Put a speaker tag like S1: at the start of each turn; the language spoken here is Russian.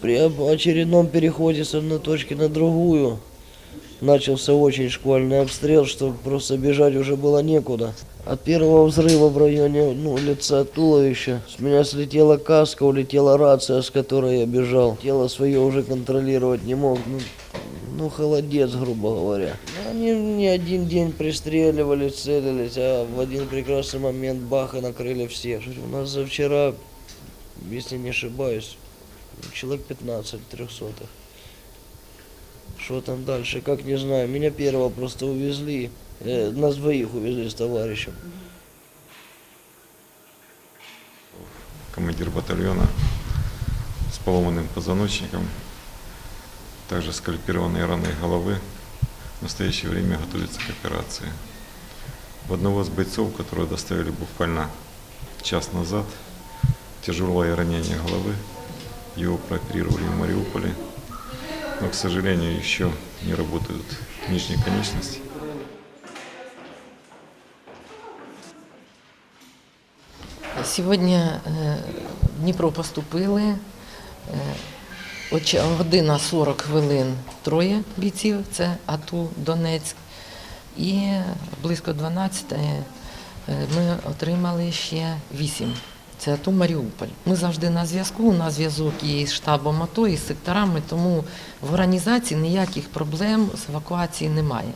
S1: При очередном переходе с одной точки на другую начался очень шквальный обстрел, что просто бежать уже было некуда. От первого взрыва в районе ну, лица туловища с меня слетела каска, улетела рация, с которой я бежал. Тело свое уже контролировать не мог. Ну, ну, холодец, грубо говоря. Они не один день пристреливали, целились, а в один прекрасный момент бах и накрыли всех. У нас за вчера, если не ошибаюсь, человек 15 трехсотых. Что там дальше, как не знаю. Меня первого просто увезли. Э, нас двоих увезли с товарищем.
S2: командир батальона с поломанным позвоночником, также скальпированные раны головы. В настоящее время готовится к операции. В одного из бойцов, которого доставили буквально час назад, тяжелое ранение головы. Его прооперировали в Мариуполе, но, к сожалению, еще не работают нижние конечности.
S3: Сьогодні в Дніпро поступили. е, Година 40 хвилин троє бійців, це АТУ Донецьк. І близько 12 е, ми отримали ще 8. Це АТУ Маріуполь. Ми завжди на зв'язку. У нас зв'язок є із штабом АТО, і з секторами, тому в організації ніяких проблем з евакуації немає.